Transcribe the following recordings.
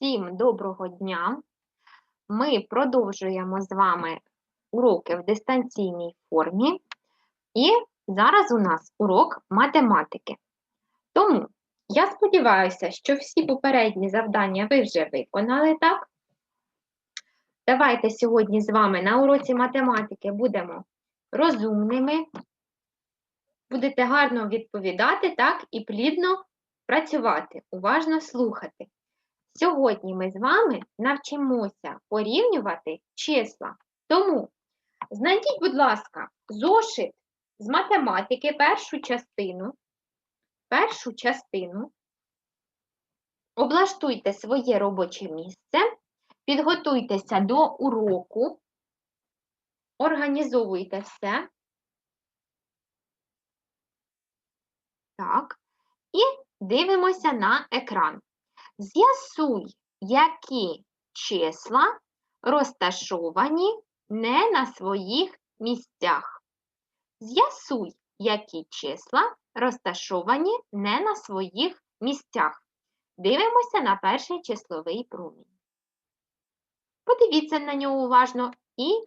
Всім доброго дня! Ми продовжуємо з вами уроки в дистанційній формі, і зараз у нас урок математики. Тому я сподіваюся, що всі попередні завдання ви вже виконали, так? Давайте сьогодні з вами на уроці математики будемо розумними, будете гарно відповідати, так, і плідно працювати, уважно слухати. Сьогодні ми з вами навчимося порівнювати числа. Тому знайдіть, будь ласка, зошит з математики, першу частину, першу частину, облаштуйте своє робоче місце, підготуйтеся до уроку, організовуйте все. Так, і дивимося на екран. З'ясуй, які числа розташовані не на своїх місцях. З'ясуй, які числа розташовані не на своїх місцях. Дивимося на перший числовий промінь. Подивіться на нього уважно і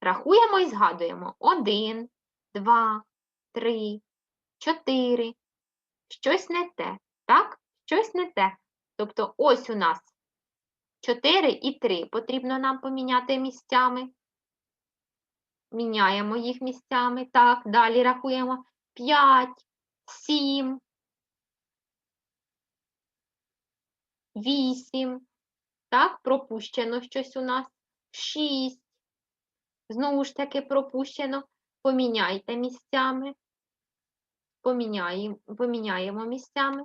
рахуємо і згадуємо. Один, два, три, чотири. Щось не те, так? Щось не те. Тобто ось у нас 4 і 3 потрібно нам поміняти місцями. Міняємо їх місцями. Так, далі рахуємо 5, 7, 8. Так, пропущено щось у нас. 6. Знову ж таки пропущено. Поміняйте місцями. Поміняємо, поміняємо місцями.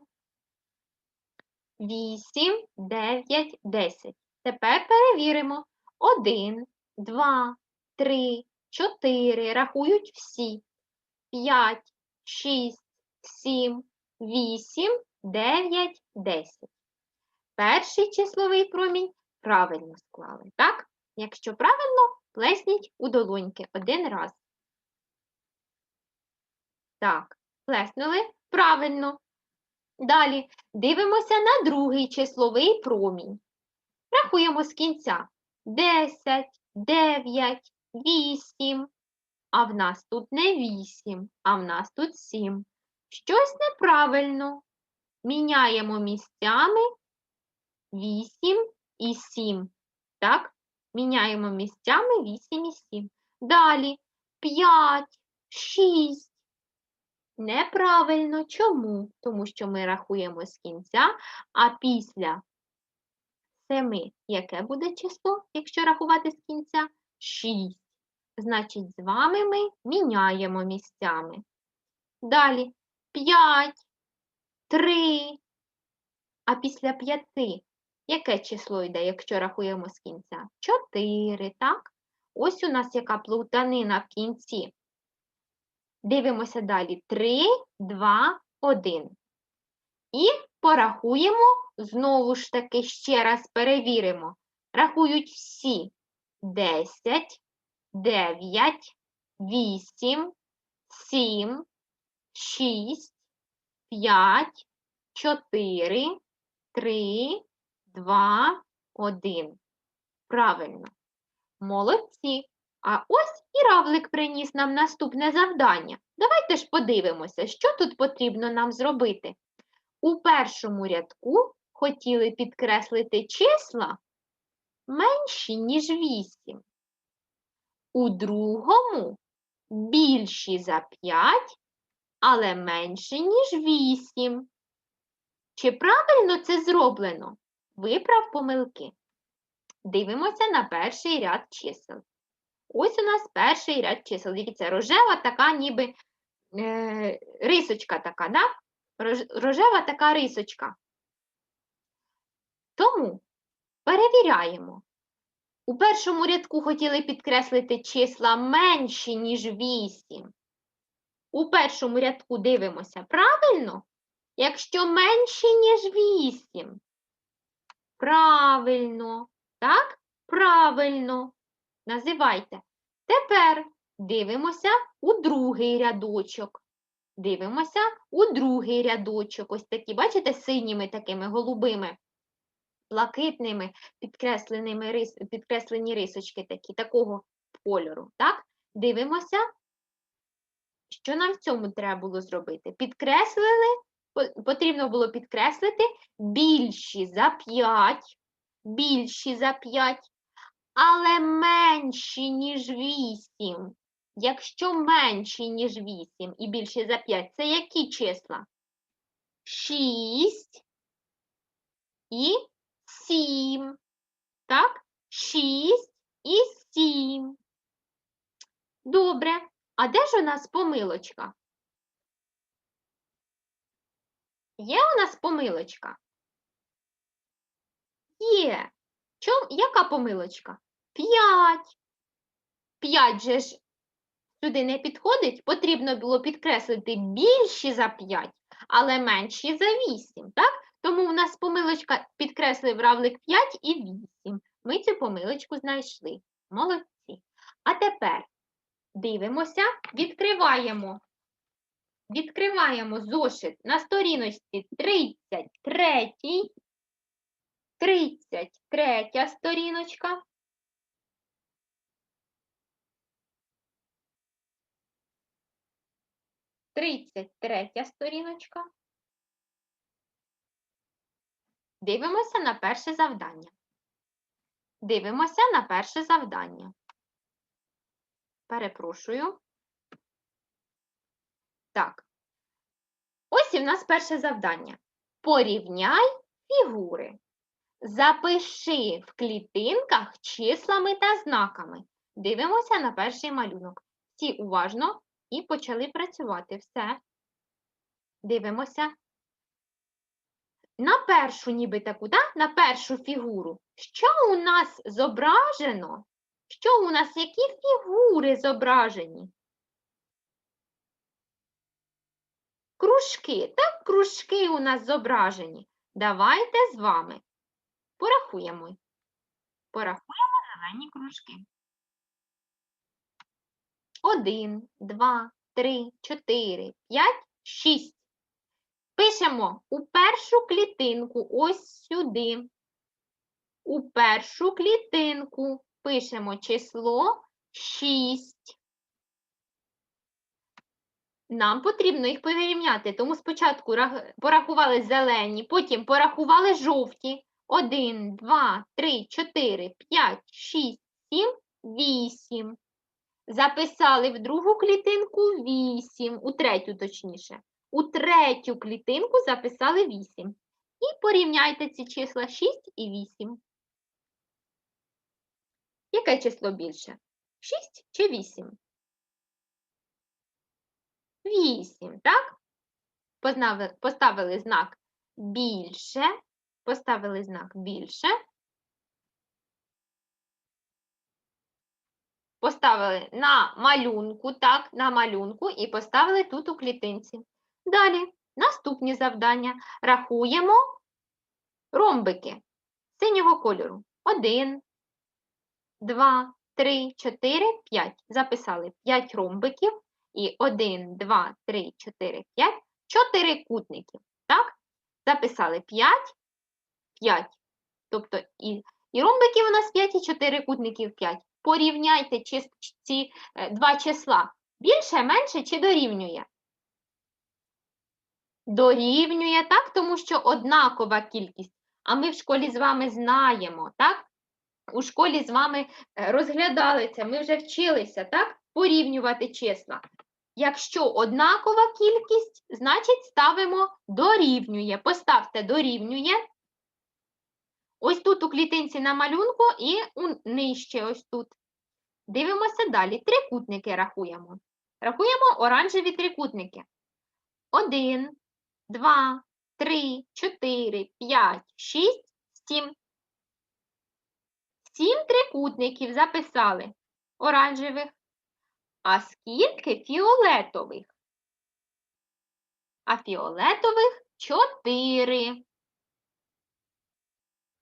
8, 9, 10. Тепер перевіримо. 1, 2, 3, 4. Рахують всі. 5, 6, 7, 8, 9, 10. Перший числовий промінь правильно склали, так? Якщо правильно, плесніть у долоньки один раз. Так, плеснули правильно. Далі дивимося на другий числовий промінь. Рахуємо з кінця 10, 9, 8. А в нас тут не 8, а в нас тут 7. Щось неправильно. Міняємо місцями 8 і 7. Так? Міняємо місцями 8 і 7. Далі 5, 6. Неправильно. Чому? Тому що ми рахуємо з кінця, а після 7 яке буде число, якщо рахувати з кінця? 6. Значить, з вами ми міняємо місцями. Далі 5, 3. А після 5 яке число йде, якщо рахуємо з кінця? 4, так? Ось у нас яка плутанина в кінці. Дивимося далі. 3, 2, 1. І порахуємо, знову ж таки, ще раз перевіримо. Рахують всі 10, 9, 8, 7, 6, 5, 4, 3, 2, 1. Правильно. Молодці. А ось і равлик приніс нам наступне завдання. Давайте ж подивимося, що тут потрібно нам зробити. У першому рядку хотіли підкреслити числа менші, ніж 8. У другому більші за 5, але менші, ніж 8. Чи правильно це зроблено? Виправ помилки. Дивимося на перший ряд чисел. Ось у нас перший ряд чисел. Дивіться, рожева така ніби е, рисочка така, да? рожева така рисочка. Тому перевіряємо. У першому рядку хотіли підкреслити числа менші, ніж 8. У першому рядку дивимося правильно? Якщо менші, ніж 8. Правильно, так? Правильно. Називайте. Тепер дивимося у другий рядочок. Дивимося у другий рядочок. Ось такі, бачите, синіми такими голубими блакитними підкресленими рис, підкреслені рисочки такі, такого кольору. Так? Дивимося, що нам в цьому треба було зробити. Підкреслили, потрібно було підкреслити більші за 5, більші за 5, але менші, ніж 8. Якщо менші, ніж 8 і більші за 5, це які числа? 6 і 7. Так? 6 і 7. Добре. А де ж у нас помилочка? Є у нас помилочка? Є. Чом, яка помилочка? 5. 5 же ж сюди не підходить, потрібно було підкреслити більші за 5, але менші за 8, так? Тому в нас помилочка підкреслив равлик 5 і 8. Ми цю помилочку знайшли. Молодці. А тепер дивимося, відкриваємо. Відкриваємо зошит на сторіночці 33. 33 сторіночка. Тридцять третя сторіночка. Дивимося на перше завдання. Дивимося на перше завдання. Перепрошую. Так. Ось і в нас перше завдання. Порівняй фігури. Запиши в клітинках числами та знаками. Дивимося на перший малюнок. Всі уважно і почали працювати. Все. Дивимося. На першу ніби таку, так? На першу фігуру. Що у нас зображено? Що у нас, які фігури зображені? Кружки, так, кружки у нас зображені. Давайте з вами порахуємо. Порахуємо зелені кружки. Один, два, три, чотири, п'ять, шість. Пишемо у першу клітинку, ось сюди. У першу клітинку пишемо число 6. Нам потрібно їх порівняти, тому спочатку порахували зелені, потім порахували жовті. 1, 2, 3, 4, 5, 6, 7, 8. Записали в другу клітинку 8, у третю точніше. У третю клітинку записали 8. І порівняйте ці числа 6 і 8. Яке число більше? 6 чи 8? 8, так? Поставили знак більше. Поставили знак більше. Поставили на малюнку, так, на малюнку і поставили тут у клітинці. Далі, наступні завдання. Рахуємо ромбики синього кольору. Один, два, три, чотири, п'ять. Записали 5 ромбиків і 1, 2, 3, 4, 5, 4 кутників. Так? Записали 5, 5. Тобто і, і ромбиків у нас 5, і 4 кутників 5. Порівняйте ці е, два числа. Більше, менше чи дорівнює? Дорівнює, так? Тому що однакова кількість. А ми в школі з вами знаємо, так? У школі з вами е, розглядали це, ми вже вчилися, так? Порівнювати числа. Якщо однакова кількість, значить ставимо дорівнює. Поставте дорівнює. Ось тут у клітинці на малюнку і нижче ось тут. Дивимося далі. Трикутники рахуємо. Рахуємо оранжеві трикутники. Один, два, три, чотири, п'ять, шість, сім. Сім трикутників записали оранжевих. А скільки фіолетових? А фіолетових чотири.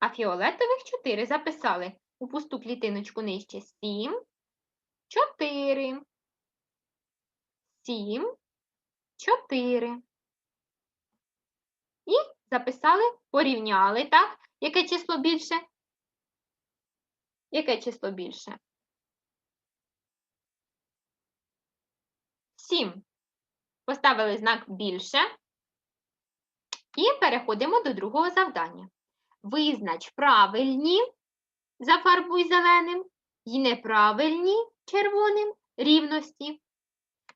А фіолетових 4 записали у пусту клітиночку нижче 7, 4, 7, 4. І записали, порівняли, так? Яке число більше? Яке число більше? 7. Поставили знак більше. І переходимо до другого завдання. Визнач правильні, зафарбуй зеленим, і неправильні червоним рівності.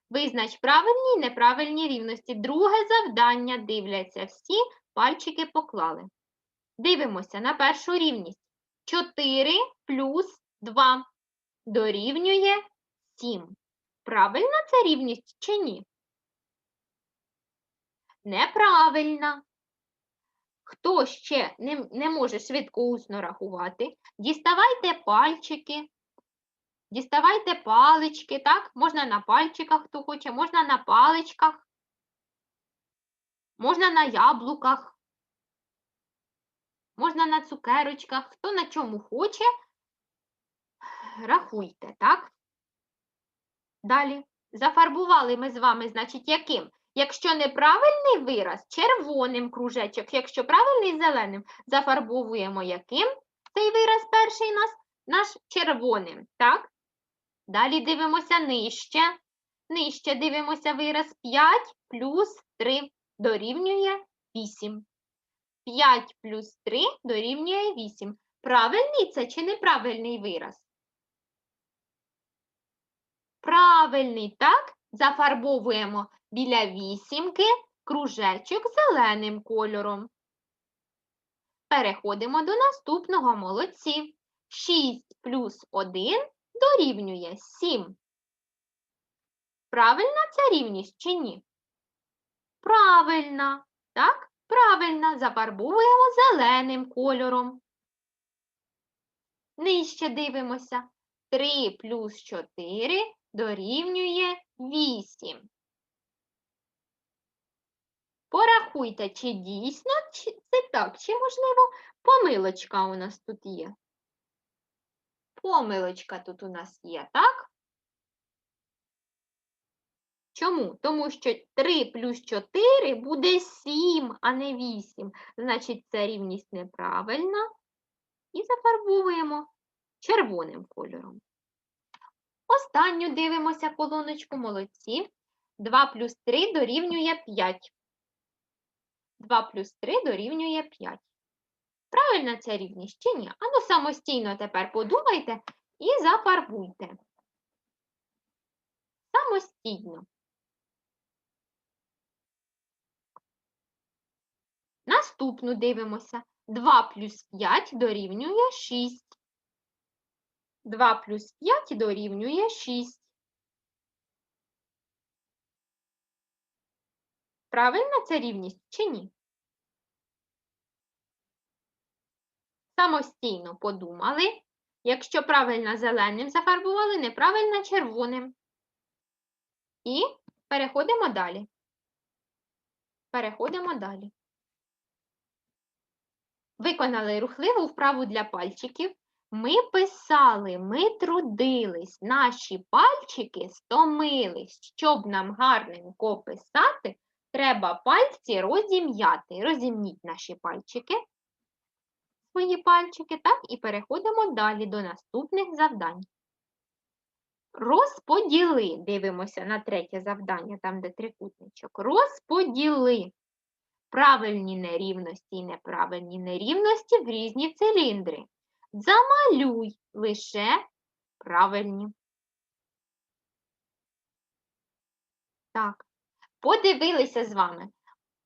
Визнач правильні і неправильні рівності. Друге завдання дивляться всі, пальчики поклали. Дивимося на першу рівність. 4 плюс 2 дорівнює 7. Правильна це рівність чи ні? Неправильна. Хто ще не, не може швидко усно рахувати, діставайте пальчики, діставайте палички, так? Можна на пальчиках, хто хоче, можна на паличках, можна на яблуках, можна на цукерочках, хто на чому хоче, рахуйте, так? Далі. Зафарбували ми з вами, значить, яким? Якщо неправильний вираз, червоним кружечок, якщо правильний зеленим, зафарбовуємо яким цей вираз перший нас? Наш червоним, так? Далі дивимося нижче. Нижче дивимося вираз 5 плюс 3 дорівнює 8. 5 плюс 3 дорівнює 8. Правильний це чи неправильний вираз? Правильний, так? Зафарбовуємо біля вісімки кружечок зеленим кольором. Переходимо до наступного молодці. 6 плюс 1 дорівнює 7. Правильна ця рівність чи ні? Правильна. Так? Правильно. Зафарбовуємо зеленим кольором. Нижче дивимося. 3 плюс 4 дорівнює 8. Порахуйте, чи дійсно чи це так, чи, можливо, помилочка у нас тут є. Помилочка тут у нас є, так? Чому? Тому що 3 плюс 4 буде 7, а не 8. Значить, це рівність неправильна. І зафарбовуємо червоним кольором. Останню дивимося колоночку молодці. 2 плюс 3 дорівнює 5. 2 плюс 3 дорівнює 5. Правильна ця рівність чи ні? Ану самостійно тепер подумайте і зафарбуйте. Самостійно. Наступну дивимося. 2 плюс 5 дорівнює 6. 2 плюс 5 дорівнює 6. Правильна ця рівність чи ні? Самостійно подумали. Якщо правильно зеленим зафарбували, неправильно червоним. І переходимо далі. Переходимо далі. Виконали рухливу вправу для пальчиків. Ми писали, ми трудились, наші пальчики стомились. Щоб нам гарненько писати, треба пальці розім'яти. Розімніть наші пальчики, свої пальчики, так, і переходимо далі до наступних завдань. Розподіли, дивимося на третє завдання, там де трикутничок. Розподіли правильні нерівності і неправильні нерівності в різні циліндри. Замалюй лише правильні. Так, подивилися з вами.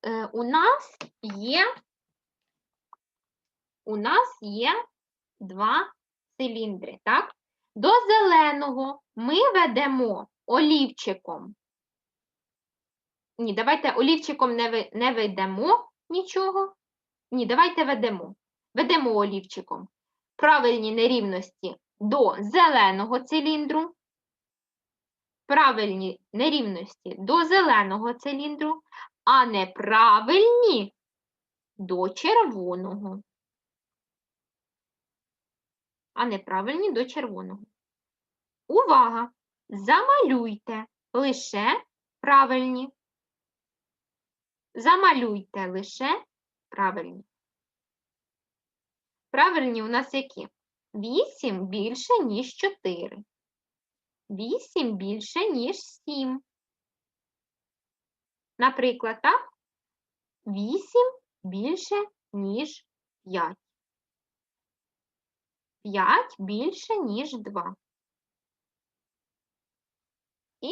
Е, у нас є у нас є два циліндри, так? До зеленого ми ведемо олівчиком. Ні, давайте олівчиком не, не ведемо нічого. Ні, давайте ведемо. Ведемо олівчиком правильні нерівності до зеленого циліндру, правильні нерівності до зеленого циліндру, а неправильні до червоного. А неправильні до червоного. Увага! Замалюйте лише правильні. Замалюйте лише правильні. Правильні у нас які? 8 більше, ніж 4. 8 більше, ніж 7. Наприклад, так? 8 більше, ніж 5. 5 більше, ніж 2. І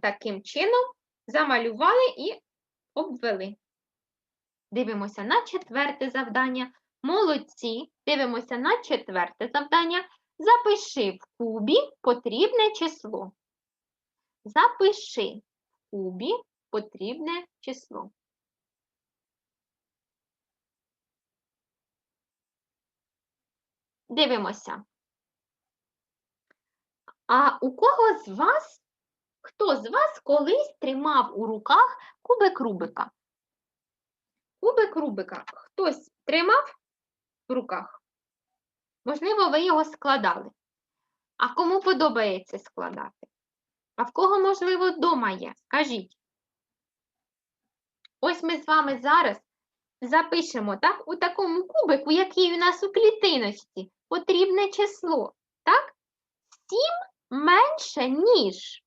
таким чином замалювали і обвели. Дивимося на четверте завдання. Молодці. Дивимося на четверте завдання. Запиши в кубі потрібне число. Запиши в кубі потрібне число. Дивимося. А у кого з вас, хто з вас колись тримав у руках кубик Рубика? Кубик Рубика хтось тримав в руках? Можливо, ви його складали. А кому подобається складати? А в кого, можливо, вдома є? Скажіть. Ось ми з вами зараз запишемо так, у такому кубику, який у нас у клітиночці, потрібне число. Так? 7 менше, ніж.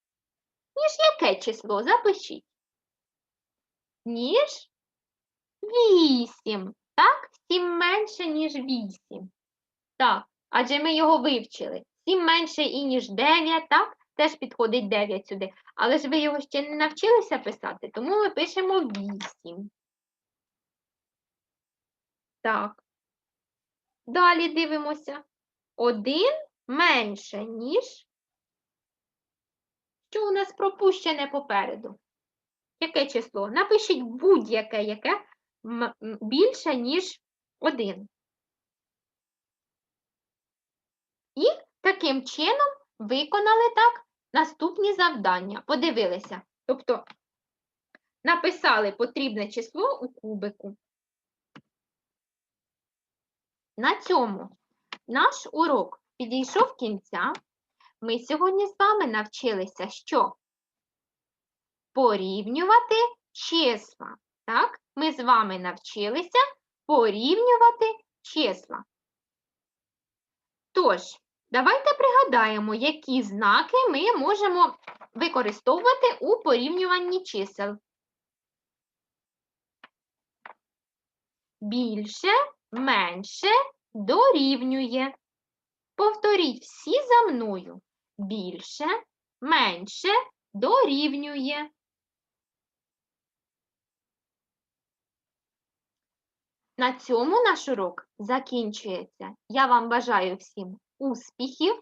Ніж яке число? Запишіть. Ніж 8. Так? 7 менше, ніж 8. Так, адже ми його вивчили. 7 менше і ніж 9, так? Теж підходить 9 сюди. Але ж ви його ще не навчилися писати, тому ми пишемо 8. Так. Далі дивимося. 1 менше, ніж. Що у нас пропущене попереду? Яке число? Напишіть будь-яке, яке більше, ніж 1. Таким чином виконали так наступні завдання. Подивилися. Тобто написали потрібне число у кубику. На цьому наш урок підійшов кінця. Ми сьогодні з вами навчилися, що порівнювати числа. Так? Ми з вами навчилися порівнювати числа. Тож, давайте пригадаємо, які знаки ми можемо використовувати у порівнюванні чисел. Більше, менше дорівнює. Повторіть всі за мною. Більше, менше дорівнює. На цьому наш урок закінчується. Я вам бажаю всім успіхів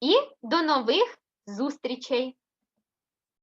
і до нових зустрічей!